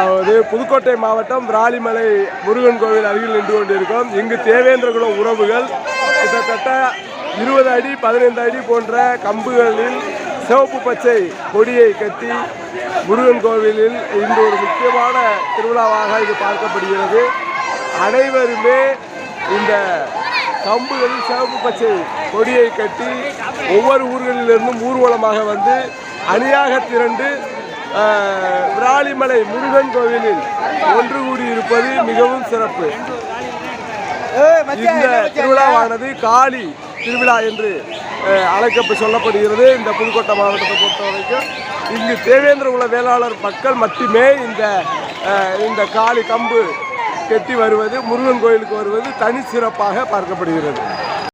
அதாவது புதுக்கோட்டை மாவட்டம் விராலிமலை முருகன் கோவில் அருகில் நின்று கொண்டிருக்கோம் இங்கு தேவேந்திரகுல உறவுகள். கிட்டத்தட்ட இருபது அடி பதினைந்து அடி போன்ற கம்புகளில் சிவப்பு பச்சை கொடியை கட்டி முருகன் கோவிலில் இன்று ஒரு முக்கியமான திருவிழாவாக இது பார்க்கப்படுகிறது. அனைவருமே இந்த கம்புகளில் சிவப்பு பச்சை கொடியை கட்டி ஒவ்வொரு ஊர்களிலிருந்தும் ஊர்வலமாக வந்து அணியாக திரண்டு விராலிமலை முருகன் கோவிலில் ஒன்று கூடி இருப்பது மிகவும் சிறப்பு. இந்த திருவிழாவானது காளி திருவிழா என்று அஹ், அழைக்கப்ப சொல்லப்படுகிறது. இந்த புதுக்கோட்டை மாவட்டத்தை பொறுத்த வரைக்கும் இங்கு தேவேந்திர குல வேளாளர் மக்கள் மட்டுமே இந்த இந்த காளி கம்பு கெட்டி வருவது முருகன் கோயிலுக்கு வருவது தனி சிறப்பாக பார்க்கப்படுகிறது.